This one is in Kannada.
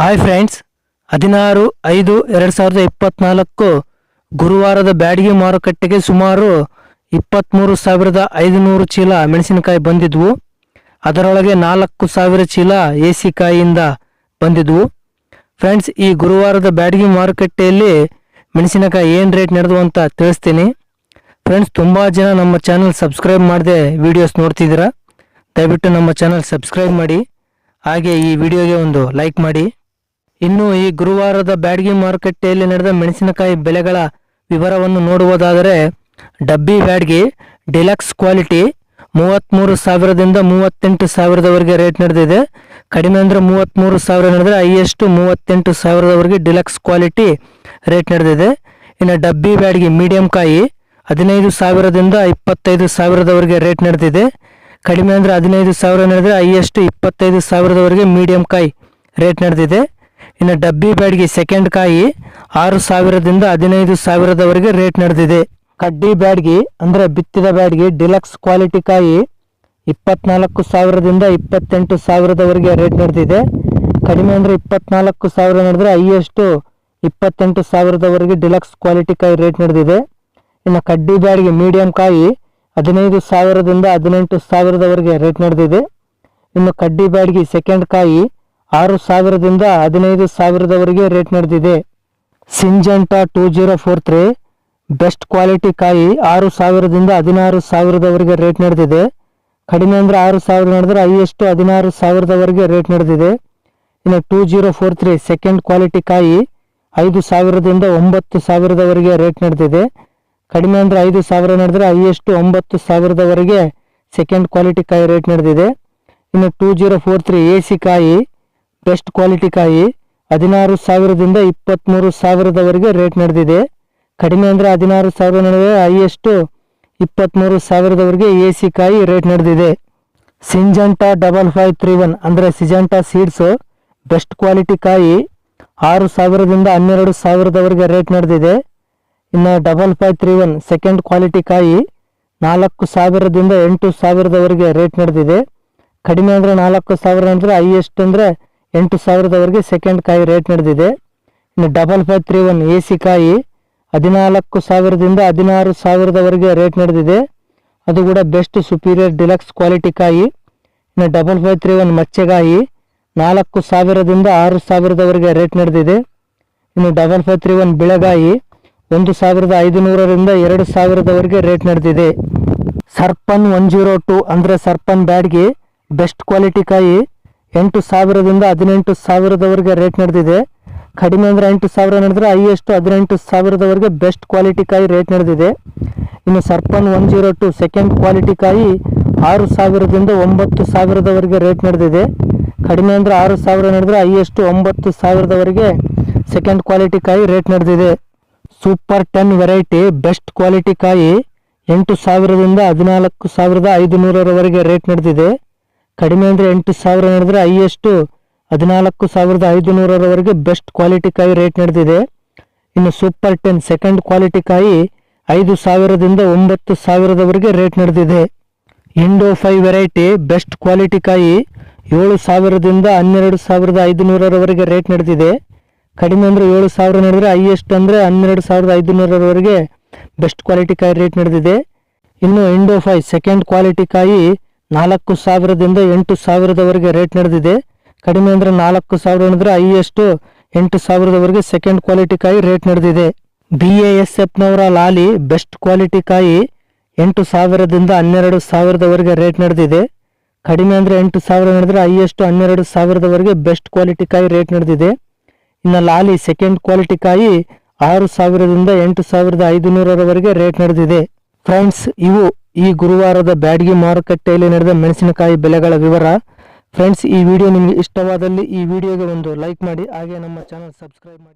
ಹಾಯ್ ಫ್ರೆಂಡ್ಸ್, ಹದಿನಾರು ಐದು ಎರಡು ಸಾವಿರದ ಇಪ್ಪತ್ನಾಲ್ಕು ಗುರುವಾರದ ಬ್ಯಾಡಗಿ ಮಾರುಕಟ್ಟೆಗೆ ಸುಮಾರು ಇಪ್ಪತ್ತ್ಮೂರು ಸಾವಿರದ ಐದುನೂರು ಚೀಲ ಮೆಣಸಿನಕಾಯಿ ಬಂದಿದ್ವು. ಅದರೊಳಗೆ ನಾಲ್ಕು ಸಾವಿರ ಚೀಲ ಎಸಿ ಕಾಯಿಯಿಂದ ಬಂದಿದ್ವು. ಫ್ರೆಂಡ್ಸ್, ಈ ಗುರುವಾರದ ಬ್ಯಾಡಗಿ ಮಾರುಕಟ್ಟೆಯಲ್ಲಿ ಮೆಣಸಿನಕಾಯಿ ಏನು ರೇಟ್ ನಡೆದು ಅಂತ ತಿಳಿಸ್ತೀನಿ. ಫ್ರೆಂಡ್ಸ್, ತುಂಬ ಜನ ನಮ್ಮ ಚಾನಲ್ ಸಬ್ಸ್ಕ್ರೈಬ್ ಮಾಡದೆ ವಿಡಿಯೋಸ್ ನೋಡ್ತಿದ್ದೀರಾ? ದಯವಿಟ್ಟು ನಮ್ಮ ಚಾನಲ್ ಸಬ್ಸ್ಕ್ರೈಬ್ ಮಾಡಿ. ಹಾಗೆ ಈ ವಿಡಿಯೋಗೆ ಒಂದು ಲೈಕ್ ಮಾಡಿ. ಇನ್ನು ಈ ಗುರುವಾರದ ಬ್ಯಾಡಗಿ ಮಾರುಕಟ್ಟೆಯಲ್ಲಿ ನಡೆದ ಮೆಣಸಿನಕಾಯಿ ಬೆಲೆಗಳ ವಿವರವನ್ನು ನೋಡುವುದಾದರೆ, ಡಬ್ಬಿ ಬ್ಯಾಡ್ಗಿ ಡಿಲಕ್ಸ್ ಕ್ವಾಲಿಟಿ ಮೂವತ್ತ್ಮೂರು ಸಾವಿರದಿಂದ ಮೂವತ್ತೆಂಟು ಸಾವಿರದವರೆಗೆ ರೇಟ್ ನಡೆದಿದೆ. ಕಡಿಮೆ ಅಂದರೆ ಮೂವತ್ತ್ಮೂರು ಸಾವಿರ ನಡೆದರೆ ಹೈಯೆಸ್ಟ್ ಮೂವತ್ತೆಂಟು ಸಾವಿರದವರೆಗೆ ಡಿಲಕ್ಸ್ ಕ್ವಾಲಿಟಿ ರೇಟ್ ನಡೆದಿದೆ. ಇನ್ನು ಡಬ್ಬಿ ಬ್ಯಾಡ್ಗಿ ಮೀಡಿಯಂ ಕಾಯಿ ಹದಿನೈದು ಸಾವಿರದಿಂದ ಇಪ್ಪತ್ತೈದು ಸಾವಿರದವರೆಗೆ ರೇಟ್ ನಡೆದಿದೆ. ಕಡಿಮೆ ಅಂದರೆ ಹದಿನೈದು ಸಾವಿರ ನಡೆದರೆ ಹೈಯೆಸ್ಟ್ ಇಪ್ಪತ್ತೈದು ಸಾವಿರದವರೆಗೆ ಮೀಡಿಯಂ ಕಾಯಿ ರೇಟ್ ನಡೆದಿದೆ. ಇನ್ನು ಡಬ್ಬಿ ಬ್ಯಾಡ್ಗೆ ಸೆಕೆಂಡ್ ಕಾಯಿ ಆರು ಸಾವಿರದಿಂದ ಹದಿನೈದು ಸಾವಿರದವರೆಗೆ ರೇಟ್ ನಡೆದಿದೆ. ಕಡ್ಡಿ ಬ್ಯಾಡ್ಗಿ ಅಂದರೆ ಬಿತ್ತಿದ ಬ್ಯಾಡ್ಗಿ ಡಿಲಕ್ಸ್ ಕ್ವಾಲಿಟಿ ಕಾಯಿ ಇಪ್ಪತ್ನಾಲ್ಕು ಸಾವಿರದಿಂದ ಇಪ್ಪತ್ತೆಂಟು ಸಾವಿರದವರೆಗೆ ರೇಟ್ ನಡೆದಿದೆ. ಕಡಿಮೆ ಅಂದರೆ ಇಪ್ಪತ್ನಾಲ್ಕು ಸಾವಿರ ನಡೆದ್ರೆ ಹೈಯೆಸ್ಟು ಇಪ್ಪತ್ತೆಂಟು ಸಾವಿರದವರೆಗೆ ಡಿಲಕ್ಸ್ ಕ್ವಾಲಿಟಿ ಕಾಯಿ ರೇಟ್ ನಡೆದಿದೆ. ಇನ್ನು ಕಡ್ಡಿ ಬ್ಯಾಡ್ಗೆ ಮೀಡಿಯಂ ಕಾಯಿ ಹದಿನೈದು ಸಾವಿರದಿಂದ ಹದಿನೆಂಟು ಸಾವಿರದವರೆಗೆ ರೇಟ್ ನಡೆದಿದೆ. ಇನ್ನು ಕಡ್ಡಿ ಬ್ಯಾಡ್ಗಿ ಸೆಕೆಂಡ್ ಕಾಯಿ ಆರು ಸಾವಿರದಿಂದ ಹದಿನೈದು ಸಾವಿರದವರೆಗೆ ರೇಟ್ ನಡೆದಿದೆ. Syngenta two zero four three best quality ಕಾಯಿ ಆರು ಸಾವಿರದಿಂದ ಹದಿನಾರು ಸಾವಿರದವರೆಗೆ ರೇಟ್ ನಡೆದಿದೆ. ಕಡಿಮೆ ಅಂದರೆ ಆರು ಸಾವಿರ ನಡೆದ್ರೆ ಹೈಯೆಸ್ಟ್ ಹದಿನಾರು ಸಾವಿರದವರೆಗೆ ರೇಟ್ ನಡೆದಿದೆ. ಇನ್ನು two zero four three second quality ಕಾಯಿ ಐದು ಸಾವಿರದಿಂದ ಒಂಬತ್ತು ಸಾವಿರದವರೆಗೆ ರೇಟ್ ನಡೆದಿದೆ. ಕಡಿಮೆ ಅಂದರೆ ಐದು ಸಾವಿರ ನಡೆದ್ರೆ ಹೈಯೆಸ್ಟ್ ಒಂಬತ್ತು ಸಾವಿರದವರೆಗೆ ಸೆಕೆಂಡ್ ಕ್ವಾಲಿಟಿ ಕಾಯಿ ರೇಟ್ ನಡೆದಿದೆ. ಇನ್ನು two zero four three A C ಕಾಯಿ ಬೆಸ್ಟ್ ಕ್ವಾಲಿಟಿ ಕಾಯಿ. ಹದಿನಾರು ಸಾವಿರದಿಂದ ಇಪ್ಪತ್ತ್ಮೂರು ಸಾವಿರದವರೆಗೆ ರೇಟ್ ನಡೆದಿದೆ. ಕಡಿಮೆ ಅಂದರೆ ಹದಿನಾರು ಸಾವಿರ ನಡುವೆ ಹೈಯೆಸ್ಟು ಇಪ್ಪತ್ತ್ಮೂರು ಸಾವಿರದವರೆಗೆ ಎ ಸಿ ಕಾಯಿ ರೇಟ್ ನಡೆದಿದೆ. Syngenta double five three one ಅಂದರೆ ಸಿಜಂಟಾ ಸೀಡ್ಸು ಬೆಸ್ಟ್ ಕ್ವಾಲಿಟಿ ಕಾಯಿ. ಆರು ಸಾವಿರದಿಂದ ಹನ್ನೆರಡು ಸಾವಿರದವರೆಗೆ ರೇಟ್ ನಡೆದಿದೆ. ಇನ್ನು double five three one second quality ಕಾಯಿ. ನಾಲ್ಕು ಸಾವಿರದಿಂದ ಎಂಟು ಸಾವಿರದವರೆಗೆ ರೇಟ್ ನಡೆದಿದೆ. ಕಡಿಮೆ ಅಂದರೆ ನಾಲ್ಕು ಸಾವಿರ ಅಂದರೆ ಹೈಯೆಸ್ಟ್ ಅಂದರೆ ಎಂಟು ಸಾವಿರದವರೆಗೆ ಸೆಕೆಂಡ್ ಕಾಯಿ ರೇಟ್ ನಡೆದಿದೆ. ಇನ್ನು double five three one A C ಕಾಯಿ ಹದಿನಾಲ್ಕು ಸಾವಿರದಿಂದ ಹದಿನಾರು ಸಾವಿರದವರೆಗೆ ರೇಟ್ ನಡೆದಿದೆ. ಅದು ಕೂಡ ಬೆಸ್ಟ್ ಸುಪೀರಿಯರ್ ಡಿಲಕ್ಸ್ ಕ್ವಾಲಿಟಿ ಕಾಯಿ. ಇನ್ನು ಡಬಲ್ ಫೈವ್ ತ್ರೀ ಒನ್ ಮಚ್ಚೆಗಾಯಿ ನಾಲ್ಕು ಸಾವಿರದಿಂದ ಆರು ಸಾವಿರದವರೆಗೆ ರೇಟ್ ನಡೆದಿದೆ. ಇನ್ನು ಡಬಲ್ ಫೈವ್ ತ್ರೀ ಒನ್ ಬೆಳೆಗಾಯಿ ಒಂದು ಸಾವಿರದ ಐದುನೂರರಿಂದ ಎರಡು ಸಾವಿರದವರೆಗೆ ರೇಟ್ ನಡೆದಿದೆ. ಸರ್ಪನ್ ಒನ್ ಜೀರೋ ಟು ಅಂದರೆ ಸರ್ಪನ್ ಬ್ಯಾಡ್ಗೆ ಬೆಸ್ಟ್ ಕ್ವಾಲಿಟಿ ಕಾಯಿ. ಎಂಟು ಸಾವಿರದಿಂದ ಹದಿನೆಂಟು ಸಾವಿರದವರೆಗೆ ರೇಟ್ ನಡೆದಿದೆ. ಕಡಿಮೆ ಅಂದರೆ ಎಂಟು ಸಾವಿರ ನಡೆದ್ರೆ ಹೈಯೆಸ್ಟ್ ಹದಿನೆಂಟು ಸಾವಿರದವರೆಗೆ ಬೆಸ್ಟ್ ಕ್ವಾಲಿಟಿ ಕಾಯಿ ರೇಟ್ ನಡೆದಿದೆ. ಇನ್ನು Sarpan one zero two second quality ಕಾಯಿ ಆರು ಸಾವಿರದಿಂದ ಒಂಬತ್ತು ಸಾವಿರದವರೆಗೆ ರೇಟ್ ನಡೆದಿದೆ. ಕಡಿಮೆ ಅಂದರೆ ಆರು ಸಾವಿರ ನಡೆದ್ರೆ ಹೈಯೆಸ್ಟ್ ಒಂಬತ್ತು ಸಾವಿರದವರೆಗೆ ಸೆಕೆಂಡ್ ಕ್ವಾಲಿಟಿ ಕಾಯಿ ರೇಟ್ ನಡೆದಿದೆ. Super ten variety best quality ಕಾಯಿ ಎಂಟು ಸಾವಿರದಿಂದ ಹದಿನಾಲ್ಕು ಸಾವಿರದ ಐದುನೂರರವರೆಗೆ ರೇಟ್ ನಡೆದಿದೆ. ಕಡಿಮೆ ಅಂದರೆ ಎಂಟು ಸಾವಿರ ನಡೆದರೆ ಹೈಯೆಸ್ಟು ಹದಿನಾಲ್ಕು ಸಾವಿರದ ಐದುನೂರರವರೆಗೆ ಬೆಸ್ಟ್ ಕ್ವಾಲಿಟಿ ಕಾಯಿ ರೇಟ್ ನಡೆದಿದೆ. ಇನ್ನು ಸೂಪರ್ ಟೆನ್ ಸೆಕೆಂಡ್ ಕ್ವಾಲಿಟಿ ಕಾಯಿ ಐದು ಸಾವಿರದಿಂದ ಒಂಬತ್ತು ಸಾವಿರದವರೆಗೆ ರೇಟ್ ನಡೆದಿದೆ. Indo five variety best quality ಕಾಯಿ ಏಳು ಸಾವಿರದಿಂದ ಹನ್ನೆರಡು ಸಾವಿರದ ಐದುನೂರರವರೆಗೆ ರೇಟ್ ನಡೆದಿದೆ. ಕಡಿಮೆ ಅಂದರೆ ಏಳು ಸಾವಿರ ನಡೆದರೆ ಹೈಯೆಸ್ಟ್ ಅಂದರೆ ಹನ್ನೆರಡು ಸಾವಿರದ ಐದುನೂರರವರೆಗೆ ಬೆಸ್ಟ್ ಕ್ವಾಲಿಟಿ ಕಾಯಿ ರೇಟ್ ನಡೆದಿದೆ. ಇನ್ನು ಇಂಡೋ ಫೈ ಸೆಕೆಂಡ್ ಕ್ವಾಲಿಟಿ ಕಾಯಿ ನಾಲ್ಕು ಸಾವಿರದಿಂದ ಎಂಟು ಸಾವಿರದವರೆಗೆ ರೇಟ್ ನಡೆದಿದೆ. ಕಡಿಮೆ ಅಂದರೆ ನಾಲ್ಕು ಸಾವಿರ ಅಂದರೆ ಹೈಯೆಸ್ಟು ಎಂಟು ಸಾವಿರದವರೆಗೆ ಸೆಕೆಂಡ್ ಕ್ವಾಲಿಟಿ ಕಾಯಿ ರೇಟ್ ನಡೆದಿದೆ. ಬಿ ಎ ಎಸ್ ಎಫ್ನವರ ಲಾಲಿ ಬೆಸ್ಟ್ ಕ್ವಾಲಿಟಿ ಕಾಯಿ ಎಂಟು ಸಾವಿರದಿಂದ ಹನ್ನೆರಡು ಸಾವಿರದವರೆಗೆ ರೇಟ್ ನಡೆದಿದೆ. ಕಡಿಮೆ ಅಂದರೆ ಎಂಟು ಸಾವಿರ ನಡೆದರೆ ಹೈಯೆಸ್ಟ್ ಹನ್ನೆರಡು ಸಾವಿರದವರೆಗೆ ಬೆಸ್ಟ್ ಕ್ವಾಲಿಟಿ ಕಾಯಿ ರೇಟ್ ನಡೆದಿದೆ. ಇನ್ನು ಲಾಲಿ ಸೆಕೆಂಡ್ ಕ್ವಾಲಿಟಿ ಕಾಯಿ ಆರು ಸಾವಿರದಿಂದ ಎಂಟು ಸಾವಿರದ ಐದುನೂರರವರೆಗೆ ರೇಟ್ ನಡೆದಿದೆ. ಫ್ರೆಂಡ್ಸ್ ಇವು ಈ ಗುರುವಾರದ ಬ್ಯಾಡ್ಗಿ ಮಾರುಕಟ್ಟೆಯಲ್ಲಿ ನಡೆದ ಮೆಣಸಿನಕಾಯಿ ಬೆಲೆಗಳ ವಿವರ. ಫ್ರೆಂಡ್ಸ್ ಈ ವಿಡಿಯೋ ನಿಮಗೆ ಇಷ್ಟವಾದಲ್ಲಿ ಈ ವಿಡಿಯೋಗೆ ಒಂದು ಲೈಕ್ ಮಾಡಿ, ಹಾಗೆ ನಮ್ಮ ಚಾನಲ್ ಸಬ್ಸ್ಕ್ರೈಬ್ ಮಾಡಿ.